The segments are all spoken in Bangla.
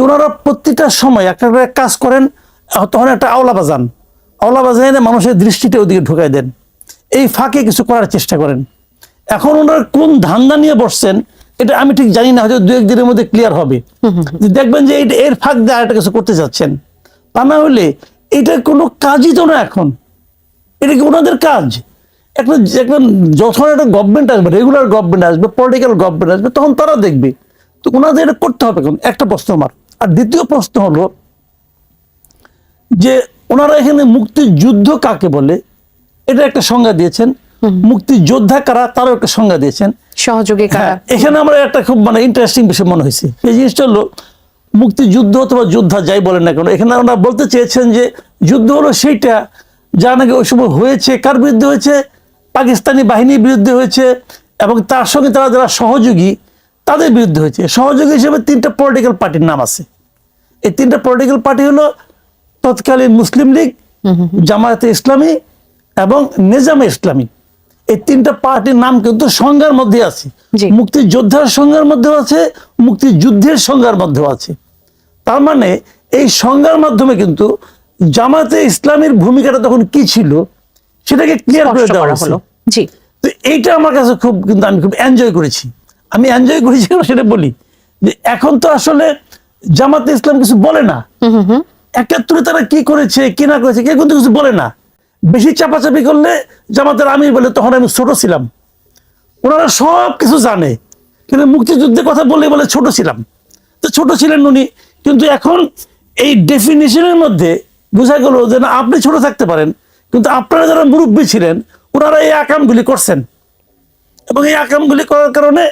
ওনারা প্রত্যেকটা সময় একটা করে কাজ করেন তখন একটা আওলা বাজান। আওলা বাজান মানুষের দৃষ্টিটা ওদিকে ঢুকাই দেন। এই ফাঁকে কিছু করার চেষ্টা করেন। এখন ওনারা কোন ধান্দা নিয়ে বসছেন এটা আমি ঠিক জানি না হয়তো দু একদিনের মধ্যে ক্লিয়ার হবে। দেখবেন যে এর ফাঁক দিয়ে আরেকটা কিছু করতে চাচ্ছেন তা না হলে এটা কোনো কাজই তো না এখন। এটা কি ওনাদের কাজ? একটা একটা যখন একটা গভর্নমেন্ট আসবে রেগুলার গভর্নমেন্ট আসবে পলিটিক্যাল গভর্নমেন্ট আসবে তখন তারা দেখবে। তো ওনাদের এটা করতে হবে এখন। একটা প্রশ্ন আমার। আর দ্বিতীয় প্রশ্ন হলো যে ওনারা এখানে মুক্তিযুদ্ধ কাকে বলে? এটা একটা সংজ্ঞা দিয়েছেন। মুক্তিযোদ্ধা কারা? তারও একটা সংজ্ঞা দিয়েছেন। সহযোগী কারা? হ্যাঁ, এখানে আমার একটা খুব মানে ইন্টারেস্টিং বিষয় মনে হয়েছে। এই জিনিসটা হলো মুক্তিযুদ্ধ অথবা যোদ্ধা যাই বলেন না কেন এখানে ওনারা বলতে চেয়েছেন যে যুদ্ধ হলো সেইটা যা নাকি ওই সময় হয়েছে কার বিরুদ্ধে হয়েছে? পাকিস্তানি বাহিনীর বিরুদ্ধে হয়েছে এবং তার সঙ্গে তারা যারা সহযোগী তাদের বিরুদ্ধে হয়েছে। সহযোগী হিসেবে তিনটা পলিটিক্যাল পার্টির নাম আছে। এই তিনটা পলিটিক্যাল পার্টি হলো তৎকালীন মুসলিম লীগ জামায়াতে ইসলামী এবং নিজামে ইসলামী। এই তিনটা পার্টির নাম কিন্তু সংজ্ঞার মধ্যে আছে। মুক্তিযোদ্ধার সংজ্ঞার মধ্যেও আছে মুক্তিযুদ্ধের সংজ্ঞার মধ্যেও আছে। তার মানে এই সংজ্ঞার মাধ্যমে কিন্তু জামাতে ইসলামীর ভূমিকাটা তখন কি ছিল সেটাকে ক্লিয়ার করে দেওয়া হলো। জি। তো এইটা আমার কাছে খুব কিন্তু আমি খুব এনজয় করেছি। আমি এনজয় করেছি সেটা বলি যে এখন তো আসলে জামাতে ইসলাম কিছু বলে না। একাত্তরে তারা কি করেছে, কি না করেছে, কেউ কিন্তু কিছু বলে না। বেশি চাপাচাপি করলে জামাতের আমি বলে তখন আমি ছোট ছিলাম। ওনারা সব কিছু জানে। কিন্তু মুক্তিযুদ্ধের কথা বলে বলে ছোট ছিলাম। তো ছোট ছিলেন উনি, কিন্তু এখন এই ডেফিনেশনের মধ্যে বোঝা গেল যে না, আপনি ছোট থাকতে পারেন, কিন্তু আপনারা যারা মুরব্বী ছিলেন, ওনারা এই আকামগুলি করছেন। এবং এই আকামগুলি করার কারণে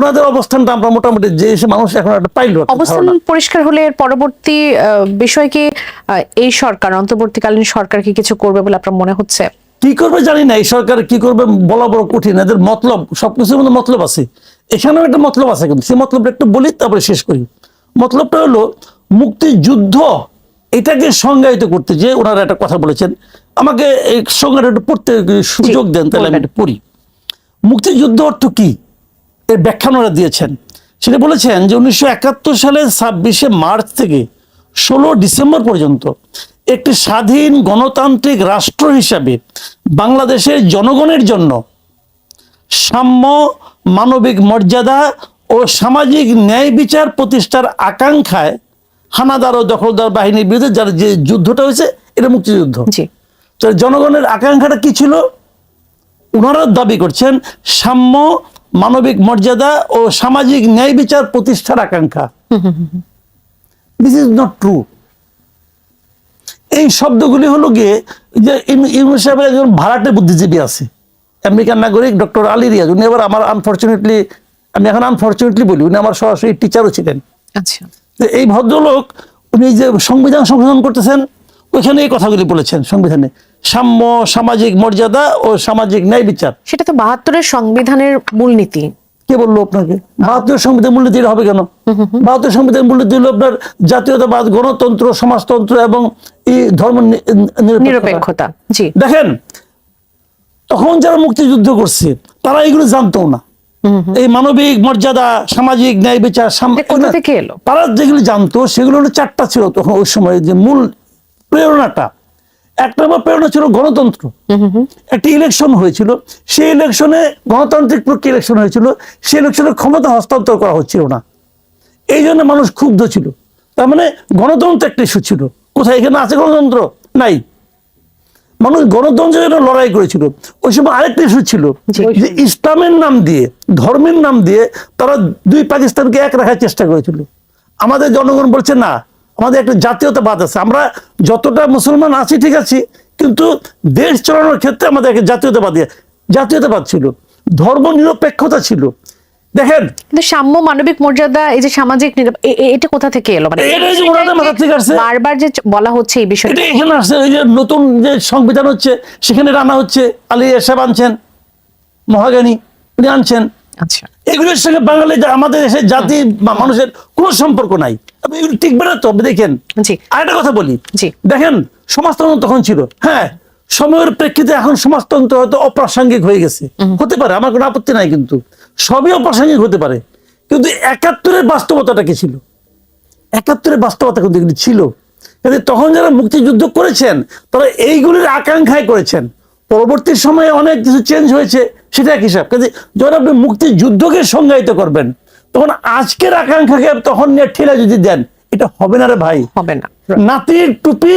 ওনাদের অবস্থানটা আমরা মোটামুটি যে মানুষ এখন একটা পাইল অবস্থান পরিষ্কার হলে এর পরবর্তী আহ, বিষয় কি এই সরকার অন্তর্বর্তীকালীন সরকার কি কিছু করবে বলে আপনার মনে হচ্ছে? কি করবে জানি না এই সরকার কি করবে বলা বড় কঠিন। এদের মতলব সবকিছুর মধ্যে মতলব আছে। এখানেও একটা মতলব আছে কিন্তু সেই মতলবটা একটু বলি তারপরে শেষ করি। মতলবটা হলো মুক্তিযুদ্ধ এটাকে সংজ্ঞায়িত করতে যে ওনারা একটা কথা বলেছেন। আমাকে এই সংজ্ঞাটা একটু পড়তে সুযোগ দেন তাহলে আমি। একটু পড়ি। মুক্তিযুদ্ধ অর্থ কি? এর ব্যাখ্যা ওনারা দিয়েছেন। সেটা বলেছেন যে উনিশশো একাত্তর সালের ছাব্বিশে মার্চ থেকে ষোলো ডিসেম্বর পর্যন্ত একটি স্বাধীন গণতান্ত্রিক রাষ্ট্র হিসাবে বাংলাদেশের জনগণের জন্য সাম্য মানবিক মর্যাদা ও সামাজিক ন্যায় বিচার প্রতিষ্ঠার আকাঙ্ক্ষায় হানাদার ও দখলদার বাহিনীর বিরুদ্ধে যার যে যুদ্ধটা হয়েছে এটা মুক্তিযুদ্ধ। তো জনগণের আকাঙ্ক্ষাটা কি ছিল? ওনারা দাবি করছেন সাম্য মানবিক মর্যাদা ও সামাজিক ন্যায় বিচার প্রতিষ্ঠার আকাঙ্ক্ষা। দিস ইজ নট ট্রু এই শব্দগুলি হলো গিয়ে যে ইউনুস সাহেবের একজন ভাড়াটে বুদ্ধিজীবী আছে আমেরিকান নাগরিক ডক্টর আলী রিয়াজ। উনি আবার আমার আনফর্চুনেটলি আমি এখন আনফর্চুনেটলি বলি উনি আমার সরাসরি টিচারও ছিলেন। আচ্ছা। এই ভদ্রলোক উনি যে সংবিধান সংশোধন করতেছেন ওইখানে এই কথাগুলি বলেছেন সংবিধানে। সাম্য সামাজিক মর্যাদা ও সামাজিক ন্যায় বিচার। সেটা তো বাহাত্তরের সংবিধানের মূলনীতি। কে বলল আপনাকে? ভারতীয় সংবিধান মূল্যনীতি এটা হবে কেন? ভারতীয় সংবিধান মূল্যনীতি হলো আপনার জাতীয়তাবাদ গণতন্ত্র সমাজতন্ত্র এবং এই ধর্ম নিরপেক্ষতা। জি। দেখেন তখন যারা মুক্তিযুদ্ধ করছে তারা এগুলো জানতো না। এই মানবিক মর্যাদা সামাজিক ন্যায় বিচার? তারা যেগুলো জানতো সেগুলো চারটা ছিল তখন ওই সময় যে মূল প্রেরণাটা। এক নম্বর প্রেরণা ছিল গণতন্ত্র। একটি ইলেকশন হয়েছিল। সেই ইলেকশনে গণতান্ত্রিক প্রক্রিয়া ইলেকশন হয়েছিল। সেই ইলেকশনে ক্ষমতা হস্তান্তর করা হচ্ছিল না। এই জন্য মানুষ ক্ষুব্ধ ছিল। তার মানে গণতন্ত্র একটা ইস্যু ছিল। কোথায়? এখানে আছে গণতন্ত্র? নাই। মানুষ গণতন্ত্রের জন্য লড়াই করেছিল। ওই সময় আরেকটা ইস্যু ছিল যে ইসলামের নাম দিয়ে ধর্মের নাম দিয়ে তারা দুই পাকিস্তানকে এক রাখার চেষ্টা করেছিল। আমাদের জনগণ বলছে না আমাদের একটা জাতীয়তাবাদ আছে। আমরা যতটা মুসলমান আছি ঠিক আছি কিন্তু দেশ চালানোর ক্ষেত্রে আমাদের একটা জাতীয়তাবাদ জাতীয়তাবাদ ছিল ধর্ম নিরপেক্ষতা ছিল। দেখেন কিন্তু সাম্য মানবিক মর্যাদা এই যে সামাজিক এটা কোথা থেকে এলো? মানে যে। বারবার বলা হচ্ছে এই বিষয়টা। এখানে আসছে ওই যে নতুন যে সংবিধান হচ্ছে সেখানে রান্না হচ্ছে আলী এসব আনছেন মহাগানী উনি আনছেন। আচ্ছা। এগুলোর সঙ্গে বাঙালি আমাদের দেশের জাতি বা মানুষের কোনো সম্পর্ক নাই। টিকবে না তো আপনি দেখেন। আরেকটা কথা বলি। দেখেন সমাজতন্ত্র তখন ছিল। হ্যাঁ সময়ের প্রেক্ষিতে এখন সমাজতন্ত্র হয়তো অপ্রাসঙ্গিক হয়ে গেছে। হতে পারে আমার কোনো আপত্তি নাই কিন্তু। সবই অপ্রাসঙ্গিক হতে পারে। কিন্তু একাত্তরের বাস্তবতাটা কি ছিল? একাত্তরের বাস্তবতা কিন্তু ছিল। তখন যারা মুক্তিযুদ্ধ করেছেন তারা এইগুলির আকাঙ্ক্ষায় করেছেন। পরবর্তী সময়ে অনেক কিছু চেঞ্জ হয়েছে সেটা এক হিসাব। কিন্তু যখন আপনি মুক্তিযুদ্ধকে সংজ্ঞায়িত করবেন তখন আজকের আকাঙ্ক্ষাকে তখন নিয়ে ঠেলে যদি দেন এটা হবে না রে ভাই। হবে না। নাতির টুপি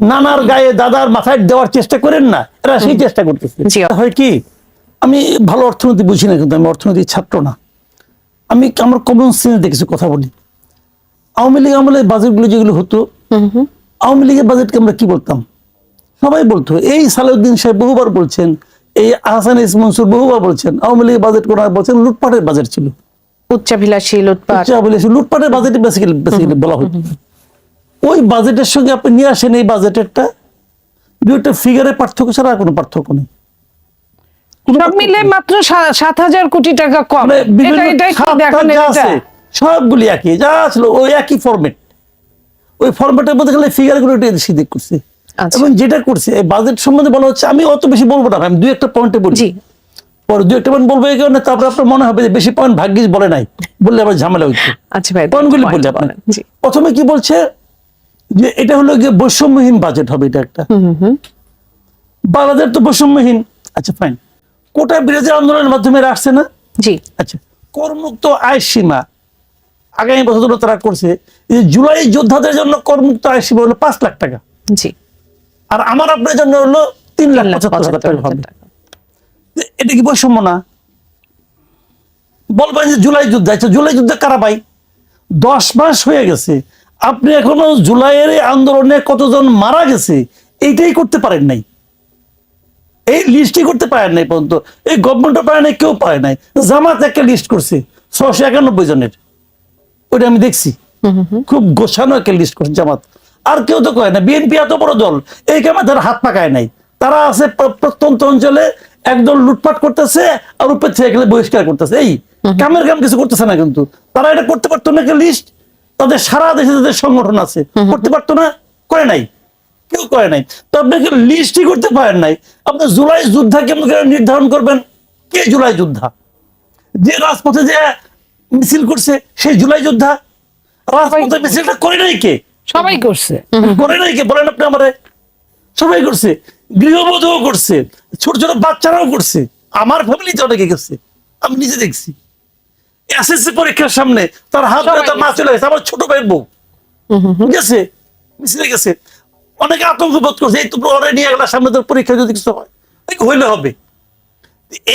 নানার গায়ে দাদার মাথায় দেওয়ার চেষ্টা করেন না এরা সেই চেষ্টা করতেছে। হয় কি আমি ভালো অর্থনীতি বুঝি না কিন্তু আমি অর্থনীতির ছাত্র না। আমি আমার কমন সেন্স দেখেছি কথা বলি। আওয়ামী লীগ আমলে বাজেটগুলো যেগুলো হতো আওয়ামী লীগের বাজেটকে আমরা কি বলতাম? সবাই বলতো এই সালাউদ্দিন সাহেব বহুবার বলছেন এই আহসান ইস মনসুর বহুবার বলছেন আওয়ামী লীগের বাজেট কোন বলছেন? লুটপাটের বাজেট ছিল। উচ্চাভিলাষী লুটপাট। বলেছে লুটপাটের বাজেট বেসিক্যালি বেসিক্যালি বলা হতো। ওই বাজেটের সঙ্গে আপনি নিয়ে আসেন এই বাজেটেরটা দুইটা ফিগারের পার্থক্য ছাড়া আর কোনো পার্থক্য নেই। সব মিলে মাত্র সাত হাজার কোটি টাকা কম। মানে সবগুলি একই যা ছিল ওই একই ফরম্যাট ওই ফরম্যাটের মধ্যে খালি ফিগারগুলো একটু করছে। এবং যেটা করছে এই বাজেট সম্বন্ধে বলা হচ্ছে আমি অত বেশি বলব না আমি দুই একটা পয়েন্টে বলি। জি। পরে দুই একটা পয়েন্ট বলব এই কারণে তারপরে আপনার মনে হবে যে বেশি পয়েন্ট ভাগ্যিস বলে নাই বললে আবার ঝামেলা হচ্ছে আচ্ছা ভাই পয়েন্টগুলি বললে আপনি প্রথমে কি বলছে যে এটা হলো গিয়ে বৈষম্যহীন বাজেট হবে এটা একটা। বাংলাদেশ তো বৈষম্যহীন। আচ্ছা ফাইন কোটা বিরোধী আন্দোলনের মাধ্যমে আসছে না? জি। আচ্ছা করমুক্ত আয় সীমা। আগামী বছরগুলো তারা করছে যে জুলাই যোদ্ধাদের জন্য করমুক্ত আয় সীমা হলো পাঁচ লাখ টাকা। জি। আর আমার আপনার জন্য হলো তিন লাখ পঁচাত্তর হাজার টাকা হবে। এটা কি বৈষম্য না? বলবেন যে জুলাই যুদ্ধ আচ্ছা জুলাই যুদ্ধ কারা পাই দশ মাস হয়ে গেছে। আপনি এখনও জুলাইয়ের আন্দোলনে কতজন মারা গেছে এইটাই করতে পারেন নাই। এই লিস্টই করতে পারেন নাই পর্যন্ত। এই গভর্নমেন্টও পারে নাই কেউ পারে নাই। জামাত একটা লিস্ট করছে ছশো একানব্বই জনের। ওইটা আমি দেখছি। খুব গোছানো একটা লিস্ট করছে জামাত। আর কেউ তো কয় না বিএনপি এত বড় দল এই কামে তারা হাত পাকায় নাই? তারা আছে প্রত্যন্ত অঞ্চলে একদল লুটপাট করতেছে আর উপর থেকে বহিষ্কার করতেছে। এই কামের কাম কিছু করতেছে না কিন্তু। তারা এটা করতে পারতো না একটা লিস্ট তাদের সারা দেশে তাদের সংগঠন আছে। করতে পারতো না করে নাই। কেউ করে নাই। তো আপনাকে লিস্টই করতে পারেন নাই? আপনি জুলাই যোদ্ধা কেমন করে নির্ধারণ করবেন? কে জুলাই যোদ্ধা? যে রাজপথে যে মিছিল করছে সেই জুলাই যোদ্ধা? রাজপথে মিছিলটা করে নাই কে? সবাই করছে। করে নাই কে? বলেন আপনি আমারে। সবাই করছে। গৃহবধূও করছে। ছোট ছোট বাচ্চারাও করছে। আমার ফ্যামিলিতে অনেকে গেছে আমি নিজে দেখছি। এসএসসি পরীক্ষার সামনে তার হাত ধরে তার মা চলে গেছে। আমার ছোট ভাইয়ের বউ। গেছে মিছিলে গেছে। অনেকে আতঙ্ক বোধ করছে এই তো ওরে নিয়ে গেল সামনে তোর পরীক্ষা যদি কিছু হয় এই হইলে হবে?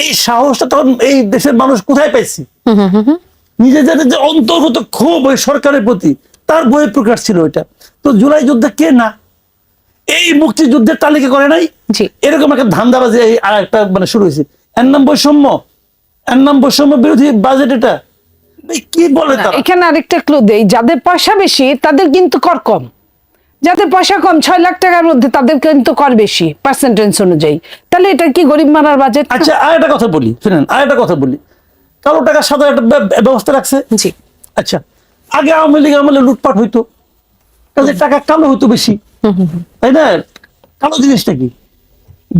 এই সাহসটা তখন এই দেশের মানুষ কোথায় পাইছে? নিজেদের যে অন্তর্গত ক্ষোভ ওই সরকারের প্রতি তার বই প্রকাশ ছিল ওইটা। তো জুলাই যুদ্ধে কে না? এই মুক্তিযুদ্ধের তালিকা করে নাই? এরকম একটা ধান্দাবাজি আর একটা মানে শুরু হয়েছে। এর নাম বৈষম্য। এর নাম বৈষম্য বিরোধী বাজেট এটা। কি বলে এখানে আরেকটা ক্লু দেই। যাদের পয়সা বেশি তাদের কিন্তু কর কম। যাদের পয়সা কম ছয় লাখ টাকার মধ্যে তাদের কিন্তু কর বেশি পার্সেন্টেজ অনুযায়ী। তাহলে এটা কি গরিব মারার বাজেট আচ্ছা আর একটা কথা বলি শুনেন আর একটা কথা বলি। কালো টাকা সাদা একটা ব্যবস্থা রাখছে? জি। আচ্ছা আগে আওয়ামী লীগ আমলে লুটপাট হইতো। কাজে টাকা কালো হইতো বেশি। তাই না? কালো জিনিসটা কি?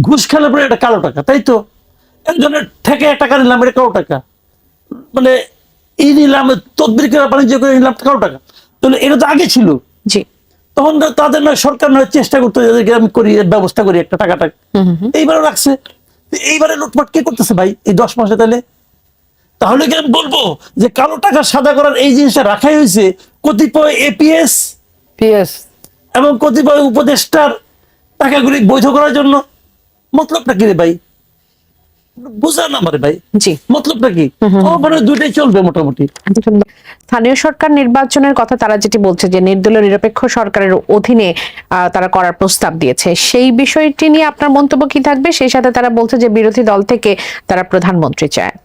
ঘুষ খেলে পরে এটা কালো টাকা তাই তো? একজনের থেকে টাকা নিলাম এটা কালো টাকা। মানে এই নিলাম তদবির করে বাণিজ্য করে নিলাম কালো টাকা। তাহলে এটা তো আগে ছিল। জি। তখন তাদের নয় সরকার নয় চেষ্টা করতো যাদেরকে আমি করি এর ব্যবস্থা করি একটা টাকাটা। এইবারও রাখছে। এইবারে লুটপাট কে করতেছে ভাই? এই দশ মাসে তাহলে? তাহলে কি আমি বলব যে কালো টাকা সাদা করার এই জিনিসটা রাখাই হয়েছে কতিপয় এপিএস পিএস এবং কতিপয় উপদেষ্টার টাকাগুলি বৈধ করার জন্য? মতলবটা কি রে ভাই? বুঝান আমার ভাই। জি। মতলবটা কি? ও মানে দুইটাই চলবে মোটামুটি। স্থানীয় সরকার নির্বাচনের কথা তারা যেটি বলছে যে নির্দলীয় নিরপেক্ষ সরকারের অধীনে তারা করার প্রস্তাব দিয়েছে। সেই বিষয়টি নিয়ে আপনার মন্তব্য কি থাকবে? সেই সাথে তারা বলছে যে বিরোধী দল থেকে তারা প্রধানমন্ত্রী চায়।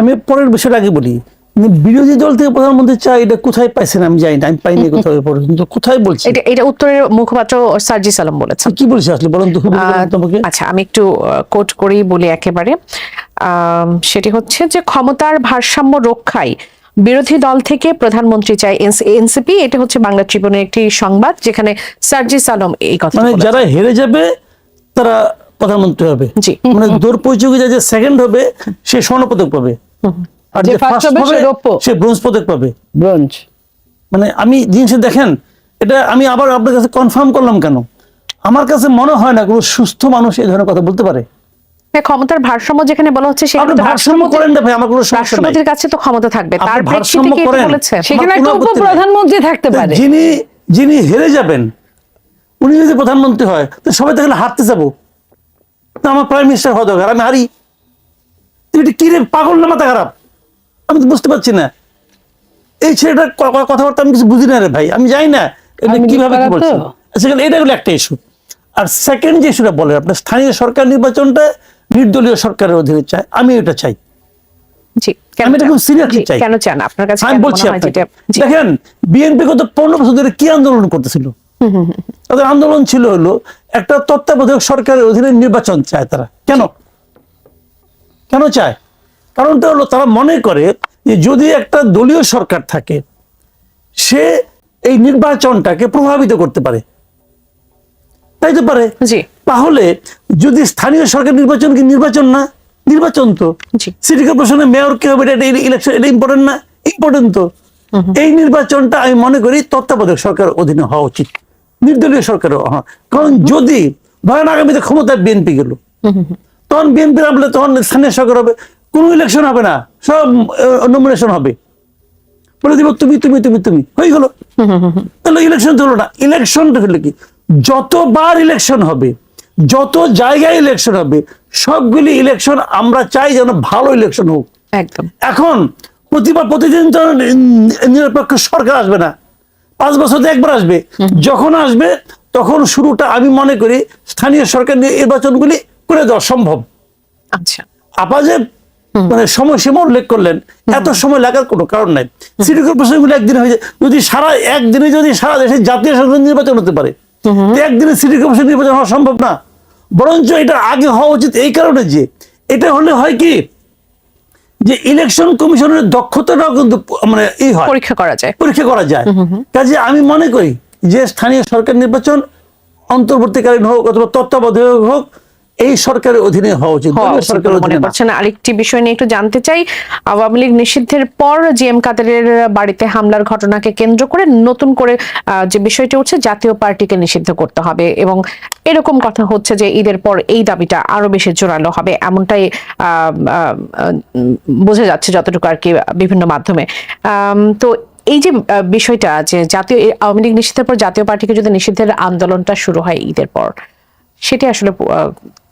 আমি পরের বিষয়টা আগে বলি। মানে বিরোধী দল থেকে প্রধানমন্ত্রী চাই এটা কোথায় পাইছেন আমি জানি না আমি পাইনি কোথাও পর্যন্ত কোথায় বলছি? এটা এটা উত্তরের মুখপাত্র সার্জি সালাম বলেছেন। কি বলছে আসলে? বলুন তো তোমাকে। আচ্ছা আমি একটু কোট করেই বলি একেবারে। সেটি হচ্ছে যে ক্ষমতার ভারসাম্য রক্ষায় বিরোধী দল থেকে প্রধানমন্ত্রী চাই এনসিপি। এটা হচ্ছে বাংলা ট্রিবিউনের একটি সংবাদ যেখানে সার্জিস আলম এই কথা মানে যারা হেরে যাবে তারা প্রধানমন্ত্রী হবে। জি। মানে দৌড় প্রতিযোগিতা যে সেকেন্ড হবে সে স্বর্ণপদক পাবে। আর যে ফার্স্ট হবে সে রৌপ্য। সে ব্রোঞ্জ পদক পাবে। ব্রোঞ্জ। মানে আমি দেখেন এটা আমি আবার আপনার কাছে কনফার্ম করলাম কেন? আমার কাছে মনে হয় না কোনো সুস্থ মানুষ এই ধরনের কথা বলতে পারে। হ্যাঁ, ক্ষমতার ভারসাম্য যেখানে বলা হচ্ছে সেখানে ভারসাম্য করেন না ভাই আমার কোনো সমস্যা রাষ্ট্রপতির কাছে তো ক্ষমতা থাকবে তার ভারসাম্য করেন। সেখানে একটা। উপপ্রধানমন্ত্রী থাকতে পারে। যিনি যিনি হেরে যাবেন উনি যদি প্রধানমন্ত্রী হয় তো সবাই তাহলে হারতে যাব। তো আমার প্রাইম মিনিস্টার হওয়া দরকার আমি হারি। তুই এটা কি রে? পাগল না মাথা খারাপ? আমি তো বুঝতে পারছি না। এই ছেলেটার ক- কথাবার্তা আমি কিছু বুঝি না রে ভাই। আমি জানি না এটা কীভাবে কি বলছে। পারতো? আচ্ছা এটা হলো একটা ইস্যু আর সেকেন্ড যে ইস্যুটা বলে আপনার স্থানীয় সরকার নির্বাচনটা নির্দলীয় সরকারের অধীনে চাই। আমি এটা চাই। কেন চান? আপনার কাছে আমি বলছি আপনাকে। দেখেন বিএনপি গত পনেরো বছর ধরে কি আন্দোলন করতেছিল? তাদের আন্দোলন ছিল হলো একটা তত্ত্বাবধায়ক সরকারের অধীনে নির্বাচন চায় তারা। কেন? কেন চায়? কারণটা হলো তারা মনে করে যে যদি একটা দলীয় সরকার থাকে সে এই নির্বাচনটাকে প্রভাবিত করতে পারে। তাই তো পারে? তাহলে যদি স্থানীয় সরকার নির্বাচন কি নির্বাচন না? নির্বাচন তো। সিটি কর্পোরেশনের মেয়র কে হবে? এটা ইলেকশন এটা ইম্পর্টেন্ট না? ইম্পর্টেন্ট তো। এই নির্বাচনটা আমি মনে করি তত্ত্বাবধায়ক সরকারের অধীনে হওয়া উচিত। নির্দলীয় সরকার কারণ যদি ধরেন আগামীতে ক্ষমতায় বিএনপি গেল। তখন বিএনপি নামলে তখন স্থানীয় সরকার হবে। কোনো ইলেকশন হবে না। সব নমিনেশন হবে। বলে দিব তুমি তুমি তুমি তুমি। হয়ে গেল। তাহলে ইলেকশন তো হলো না। ইলেকশনটা হলো কি? যতবার ইলেকশন হবে যত জায়গায় ইলেকশন হবে সবগুলি ইলেকশন আমরা চাই যেন ভালো ইলেকশন হোক। একদম। এখন প্রতিবার প্রতিদিন তো নিরপেক্ষ সরকার আসবে না। পাঁচ বছরে একবার আসবে। যখন আসবে তখন শুরুটা আমি মনে করি স্থানীয় সরকার নির্বাচনগুলি করে দেওয়া সম্ভব। আচ্ছা। আপা যে মানে সময়সীমা উল্লেখ করলেন এত সময় লাগার কোনো কারণ নাই। সিটি কর্পোরেশনগুলো একদিন হয়ে যায়। যদি সারা একদিনে যদি সারা দেশে জাতীয় সংসদ নির্বাচন হতে পারে একদিনে সিটি কর্পোরেশন নির্বাচন হওয়া সম্ভব না। বরঞ্চ এটা আগে হওয়া উচিত এই কারণে যে এটা হলে হয় কি যে ইলেকশন কমিশনের দক্ষতাটাও কিন্তু মানে এই হয়। পরীক্ষা করা যায়। পরীক্ষা করা যায়। কাজে আমি মনে করি যে স্থানীয় সরকার নির্বাচন অন্তর্বর্তীকালীন হোক অথবা তত্ত্বাবধায়ক হোক এই সরকারের অধীনে হওয়া উচিত বলে মনে। করছেন আরেকটি বিষয় নিয়ে একটু জানতে চাই আওয়ামী লীগ নিষিদ্ধের পর জি এম কাদেরের বাড়িতে হামলার ঘটনাকে কেন্দ্র করে নতুন করে যে বিষয়টি উঠছে জাতীয় পার্টিকে নিষিদ্ধ করতে হবে এবং এরকম কথা হচ্ছে যে ঈদের পর এই দাবিটা আরও বেশি জোরালো হবে এমনটাই বোঝা যাচ্ছে যতটুকু আর কি বিভিন্ন মাধ্যমে তো এই যে বিষয়টা যে জাতীয় আওয়ামী লীগ নিষিদ্ধের পর জাতীয় পার্টিকে যদি নিষিদ্ধের আন্দোলনটা শুরু হয় ঈদের পর সেটি আসলে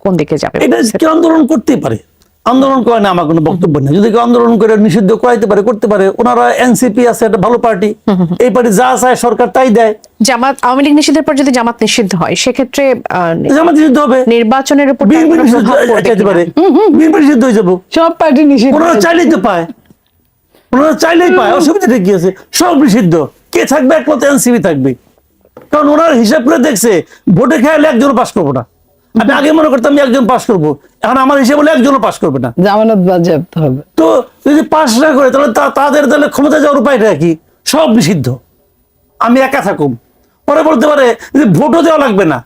কোন দিকে যাবে? এটা কেউ আন্দোলন করতেই পারে। আন্দোলন করে না আমার কোনো বক্তব্য নেই। যদি কেউ আন্দোলন করে নিষিদ্ধ করাইতে পারে করতে পারে ওনারা এনসিপি আছে একটা ভালো পার্টি এই পার্টি যা চায় সরকার তাই দেয়। জামাত আওয়ামী লীগ নিষিদ্ধের পর যদি জামাত নিষিদ্ধ হয় সেক্ষেত্রে জামাত নিষিদ্ধ হবে। নির্বাচনের উপর বিএনপি নিষিদ্ধ কিনা? পারে। বিএনপি নিষিদ্ধ হয়ে যাব। সব পার্টি নিষিদ্ধ। ওনারা চাইলেই তো পায়। ওনারা চাইলেই পায়। অসুবিধাটা কি আছে? সব নিষিদ্ধ। কে থাকবে? একমাত্র এনসিপি থাকবে। কারণ ওনার হিসাব করে দেখছে ভোটে খেয়ালে একজন পাস করব না। আমি আগে মনে করতাম আমি একজন পাস করব। এখন আমার হিসেবে বলে একজনও পাস করবে না। জামানত বাজেয়াপ্ত হবে। তো যদি পাস না করে তাহলে তাদের তাহলে ক্ষমতা যাওয়ার উপায়টা কি? সব নিষিদ্ধ। আমি একা থাকুম। পরে বলতে পারে যে ভোটও দেওয়া লাগবে না।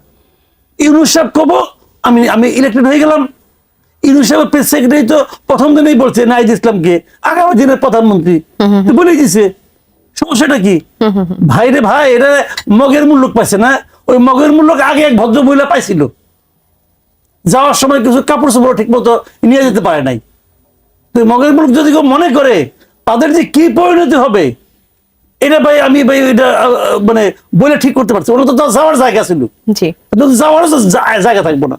ইউনুস সাহেব কবো আমি আমি ইলেক্টেড হয়ে গেলাম। ইউনুস প্রেস সেক্রেটারি তো প্রথম দিনেই বলছে নাইদ ইসলামকে। আগামী দিনের প্রধানমন্ত্রী। বলে দিছে। সমস্যাটা কি? ভাই রে ভাই এটা মগের মূল্য পাইছে না? ওই মগের মূল্য আগে এক ভদ্র মহিলা পাইছিল। যাওয়ার সময় কিছু কাপড় চোপড় ঠিক মতো নিয়ে যেতে পারে নাই। তো মগের মুখ যদি কেউ মনে করে তাদের যে কি পরিণতি হবে এটা ভাই আমি ভাই এটা মানে বলে ঠিক করতে পারছি। ওরা তো যাওয়ার জায়গা ছিল। যাওয়ার জায়গা থাকব না।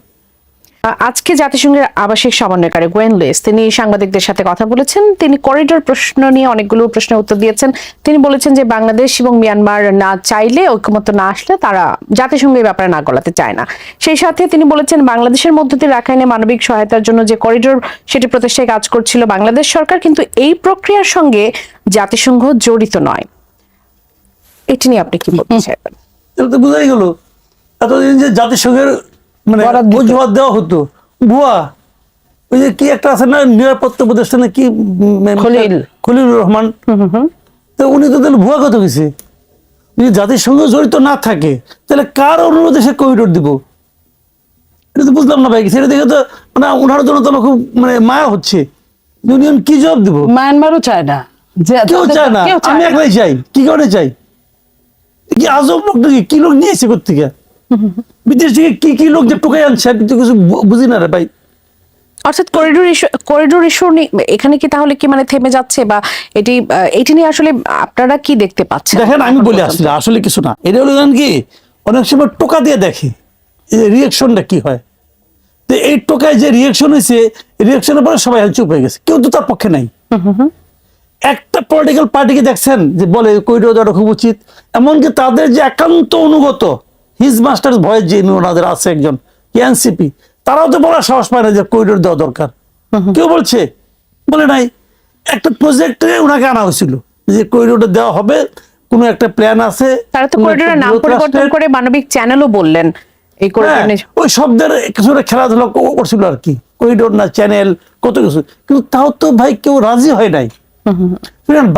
আজকে জাতিসংঘের আবাসিক সমন্বয়কারী গোয়েন লুইস তিনি সাংবাদিকদের সাথে কথা বলেছেন। তিনি করিডোর প্রশ্ন নিয়ে অনেকগুলো প্রশ্নের উত্তর দিয়েছেন। তিনি বলেছেন যে বাংলাদেশ এবং মিয়ানমার না চাইলে ঐক্যমত্য না আসলে তারা জাতিসংঘ এই ব্যাপারে না গলাতে চায় না। সেই সাথে তিনি বলেছেন বাংলাদেশের মধ্য দিয়ে রাখাইনে মানবিক সহায়তার জন্য যে করিডোর সেটি প্রতিষ্ঠায় কাজ করছিল বাংলাদেশ সরকার কিন্তু এই প্রক্রিয়ার সঙ্গে জাতিসংঘ জড়িত নয়। এটি নিয়ে আপনি কি বলতে চাইবেন? বোঝাই গেল। এতদিন যে জাতিসংঘের মানে। অজুহাত দেওয়া হতো। ভুয়া। ওই যে কি একটা আছে না নিরাপত্তা প্রতিষ্ঠানে কি। খলিলুর রহমান। তো উনি তো তাহলে ভুয়া কথা গেছে যদি জাতিসংঘ জড়িত না থাকে তাহলে কার অনুরোধে সে করিডোর দিব? এটা তো বুঝলাম না ভাই সেটা দেখে তো মানে ওনার জন্য তো আমার খুব মানে মায়া হচ্ছে। ইউনিয়ন কি জবাব দিব? মায়ানমারও চায় না। কেউ চায় না। আমি। একলাই চাই। কি কারণে চাই? কি আজব লোক নাকি? কি লোক নিয়েছে কোথেকে বিদেশ থেকে কি কি লোক যে টোকাই আনছে আমি তো কিছু বুঝি না রে ভাই। অর্থাৎ করিডোর ইস্যু করিডোর ইস্যু এখানে কি তাহলে কি মানে থেমে যাচ্ছে বা এটি এটি নিয়ে আসলে আপনারা কি দেখতে পাচ্ছেন? দেখেন আমি বলি আসলে আসলে কিছু না। এটা হলো কি অনেক সময় টোকা দিয়ে দেখে রিয়াকশনটা কি হয়। তো এই টোকায় যে রিয়াকশন হয়েছে রিয়াকশনের পরে সবাই চুপ হয়ে গেছে। কেউ তো তার পক্ষে নাই। একটা পলিটিক্যাল পার্টিকে দেখছেন যে বলে করিডোর দেওয়াটা খুব উচিত। এমনকি তাদের যে একান্ত অনুগত হিজ মাস্টার ভয়েস যে ওনাদের আছে একজন এনসিপি তারাও তো বলার সাহস পায় না যে করিডোর দেওয়া দরকার। কেউ বলছে বলে নাই একটা প্রজেক্টে ওনাকে আনা হয়েছিল যে করিডোরটা দেওয়া হবে কোনো একটা প্ল্যান আছে তারা তো করিডোরের নাম পরিবর্তন করে মানবিক চ্যানেলও বললেন এই হ্যাঁ, ওই শব্দের কিছুটা খেলাধুলা করছিল আর কি। করিডোর না চ্যানেল কত কিছু। কিন্তু তাও তো ভাই কেউ রাজি হয় নাই।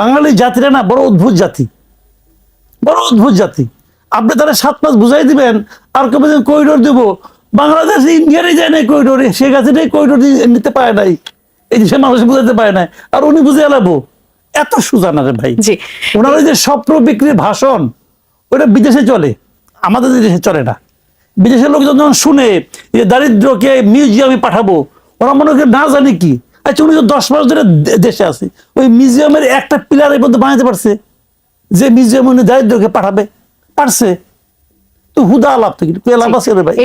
বাঙালি জাতিরা না বড় অদ্ভুত জাতি। বড় অদ্ভুত জাতি। আপনি তারা সাত মাস বুঝাই দিবেন আর বলছেন করিডোর দেব? বাংলাদেশ ইন্ডিয়ারই যায় নাই করিডোরে শেখ হাসিনাই করিডোর নিতে পারে নাই। এই দেশের মানুষ বুঝাতে পারে নাই। আর উনি বুঝে এলাবো এত সুজা না রে ভাই। ওনার ওই যে স্বপ্ন বিক্রির ভাষণ ওটা বিদেশে চলে। আমাদের দেশে চলে না। বিদেশের লোকজন যখন শুনে যে দারিদ্রকে মিউজিয়ামে পাঠাবো ওরা মনে করে না জানে কি। আচ্ছা উনি তো দশ মাস ধরে দেশে আছে। ওই মিউজিয়ামের একটা পিলারের মধ্যে বানাতে পারছে। যে মিউজিয়াম উনি দারিদ্রকে পাঠাবে। পারছে। তো হুদা আলাপ থেকে লাভ আছে রে ভাই।